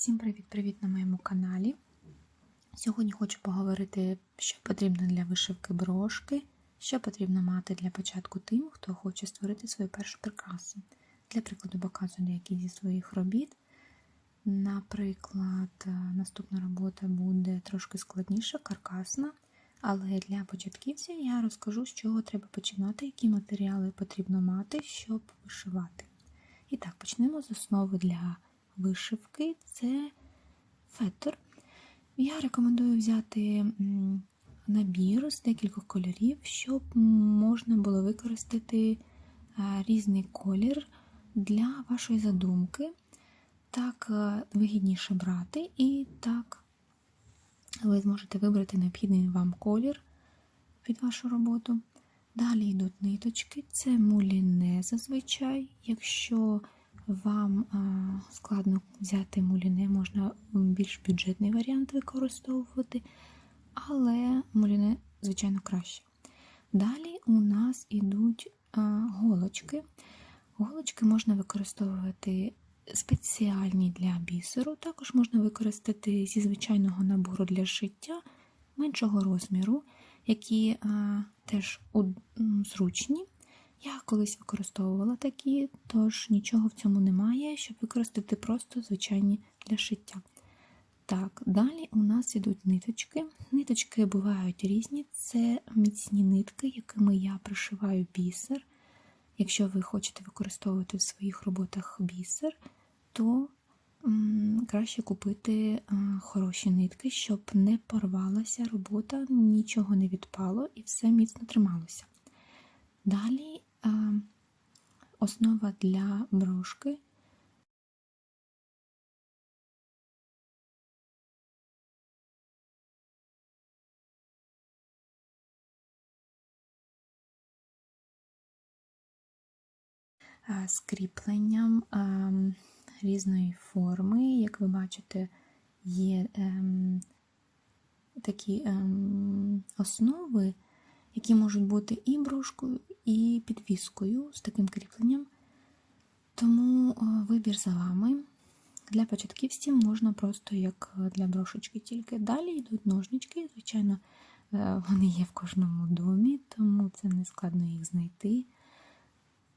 Всім привіт-привіт на моєму каналі. Сьогодні хочу поговорити, що потрібно для вишивки брошки, що потрібно мати для початку тим, хто хоче створити свою першу прикрасу. Для прикладу, показую деякі зі своїх робіт. Наприклад, е, наступна робота буде трошки складніша, каркасна, але для початківців я розкажу, з чого треба починати, які матеріали потрібно мати, щоб вишивати. І так, почнемо з основи для вишивки це фетр. Я рекомендую взяти набір з декількох кольорів, щоб можна було використати е, різний колір для вашої задумки. Так е, вигідніше брати, і так ви зможете вибрати необхідний вам колір під вашу роботу. Далі йдуть ниточки, це муліне зазвичай. Якщо вам складно взяти муліне, можна більш бюджетний варіант використовувати, але муліне, звичайно, краще. Далі у нас йдуть голочки. Голочки можна використовувати спеціальні для бісеру, також можна використати зі звичайного набору для шиття меншого розміру, які а, теж зручні. Я колись використовувала такі, тож нічого в цьому немає, щоб використати просто звичайні для шиття. Так, далі у нас йдуть ниточки. Ниточки бувають різні, це міцні нитки, якими я пришиваю бісер. Якщо ви хочете використовувати в своїх роботах бісер, то м, краще купити а, хороші нитки, щоб не порвалася робота, нічого не відпало і все міцно трималося. Далі основа для брошки. а, З кріпленням різної форми, як ви бачите, є ем, такі ем, основи, які можуть бути і брошкою, і підвіскою з таким кріпленням. Тому е, вибір за вами. Для початківців можна просто як для брошечки тільки. Далі йдуть ножнички. Звичайно, е, вони є в кожному домі, тому це не складно їх знайти.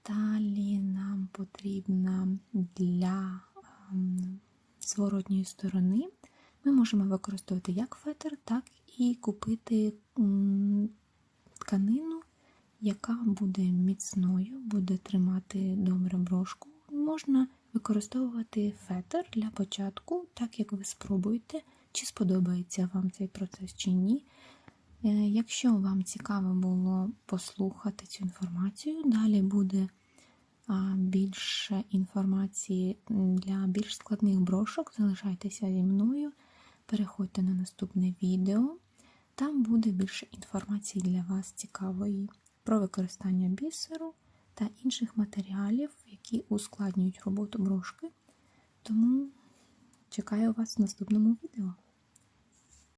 Далі нам потрібно для ем, зворотньої сторони. Ми можемо використовувати як фетр, так і купити тканину, яка буде міцною, буде тримати добре брошку. Можна використовувати фетр для початку, так як ви спробуєте, чи сподобається вам цей процес чи ні. Е, Якщо вам цікаво було послухати цю інформацію, далі буде більше інформації для більш складних брошок. Залишайтеся зі мною, переходьте на наступне відео. Там буде більше інформації для вас цікавої про використання бісеру та інших матеріалів, які ускладнюють роботу брошки. Тому чекаю вас в наступному відео.